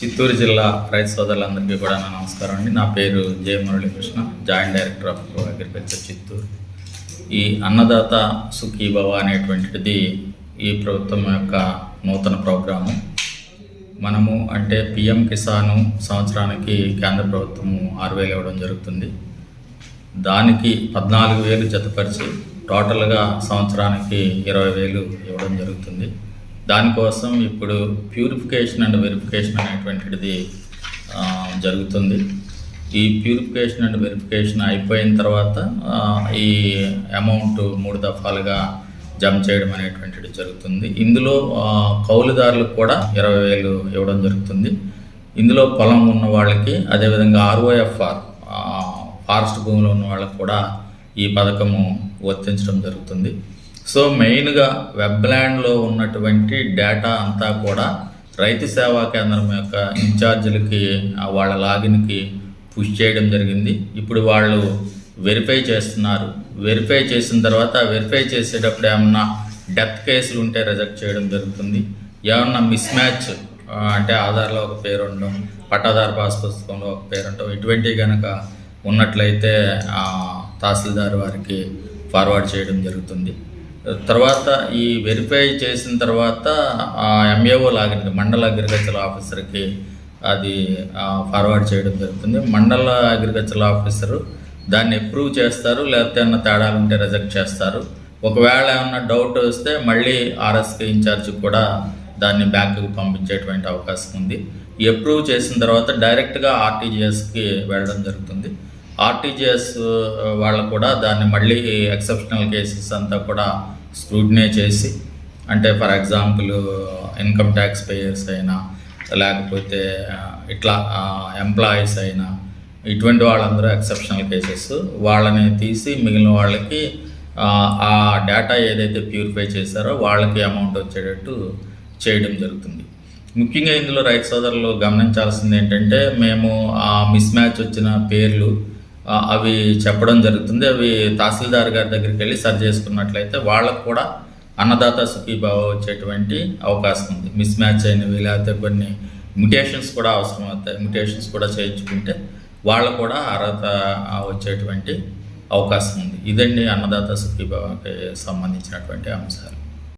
చిత్తూరు జిల్లా రైతు సోదరులందరికీ కూడా నా నమస్కారం అండి. నా పేరు Jaya Muralikrishna joint director of agriculture Chittoor. ఈ అన్నదాత సుఖీభవ అనేటువంటిది ఈ ప్రభుత్వం యొక్క నూతన ప్రోగ్రాము. మనము అంటే పిఎం కిసాను సంవత్సరానికి కేంద్ర ప్రభుత్వము ఆరు వేలు ఇవ్వడం జరుగుతుంది. దానికి పద్నాలుగు వేలు జతపరిచి టోటల్గా సంవత్సరానికి ఇరవై వేలు ఇవ్వడం జరుగుతుంది. దానికోసం ఇప్పుడు ప్యూరిఫికేషన్ అండ్ వెరిఫికేషన్ అనేటువంటిది జరుగుతుంది. ఈ ప్యూరిఫికేషన్ అండ్ వెరిఫికేషన్ అయిపోయిన తర్వాత ఈ అమౌంట్ మూడు దఫాలుగా జమ చేయడం అనేటువంటిది జరుగుతుంది. ఇందులో కౌలుదారులకు కూడా ఇరవై వేలు ఇవ్వడం జరుగుతుంది. ఇందులో పొలం ఉన్న వాళ్ళకి అదేవిధంగా ఆర్ఓఎఫ్ఆర్ ఫారెస్ట్ భూమిలో ఉన్న వాళ్ళకి కూడా ఈ పథకము వర్తించడం జరుగుతుంది. సో మెయిన్గా వెబ్ల్యాండ్లో ఉన్నటువంటి డేటా అంతా కూడా రైతు సేవా కేంద్రం యొక్క ఇన్ఛార్జీలకి వాళ్ళ లాగిన్కి పుష్ చేయడం జరిగింది. ఇప్పుడు వాళ్ళు వెరిఫై చేస్తున్నారు. వెరిఫై చేసిన తర్వాత వెరిఫై చేసేటప్పుడు ఏమన్నా డెత్ కేసులు ఉంటే రిజెక్ట్ చేయడం జరుగుతుంది. ఏమన్నా మిస్ మ్యాచ్ అంటే ఆధార్లో ఒక పేరు ఉండడం పట్టాదారు పాస్ పుస్తకంలో ఒక పేరు ఉండడం ఇటువంటివి కనుక ఉన్నట్లయితే తహసీల్దార్ వారికి ఫార్వర్డ్ చేయడం జరుగుతుంది. తర్వాత ఈ వెరిఫై చేసిన తర్వాత ఎంఏఓ లాగిన్ మండల అగ్రికల్చర్ ఆఫీసర్కి అది ఫార్వర్డ్ చేయడం జరుగుతుంది. మండల అగ్రికల్చర్ ఆఫీసరు దాన్ని అప్రూవ్ చేస్తారు లేకపోతే ఏమన్నా తేడాలు ఉంటే రిజెక్ట్ చేస్తారు. ఒకవేళ ఏమన్నా డౌట్ వస్తే మళ్ళీ ఆర్ఎస్కే ఇన్ఛార్జ్ కూడా దాన్ని బ్యాంకుకి పంపించేటువంటి అవకాశం ఉంది. అప్రూవ్ చేసిన తర్వాత డైరెక్ట్గా ఆర్టీజీఎస్కి వెళ్ళడం జరుగుతుంది. ఆర్టీజీఎస్ వాళ్ళు కూడా దాన్ని మళ్ళీ ఎక్సెప్షనల్ కేసెస్ అంతా కూడా స్క్రూటినే చేసి అంటే for example income tax payers అయినా లేకపోతే ఇట్లా ఎంప్లాయీస్ అయినా ఇటువంటి వాళ్ళందరూ ఎక్సెప్షనల్ కేసెస్. వాళ్ళని తీసి మిగిలిన వాళ్ళకి ఆ, డేటా ఏదైతే ప్యూరిఫై చేశారో వాళ్ళకి అమౌంట్ వచ్చేటట్టు చేయడం జరుగుతుంది. ముఖ్యంగా ఇందులో రైతు సోదరులు గమనించాల్సింది ఏంటంటే మేము ఆ మిస్ మ్యాచ్ వచ్చిన పేర్లు అవి చెప్పడం జరుగుతుంది. అవి తహసీల్దార్ గారి దగ్గరికి వెళ్ళి సరి చేసుకున్నట్లయితే వాళ్ళకు కూడా అన్నదాత సుఖీభావ వచ్చేటువంటి అవకాశం ఉంది. మిస్ మ్యాచ్ అయినవి లేకపోతే కొన్ని మ్యుటేషన్స్ కూడా అవసరం అవుతాయి. మ్యుటేషన్స్ కూడా చేయించుకుంటే వాళ్ళకు కూడా అర్హత వచ్చేటువంటి అవకాశం ఉంది. ఇదండి అన్నదాత సుఖీభావకి సంబంధించినటువంటి అంశాలు.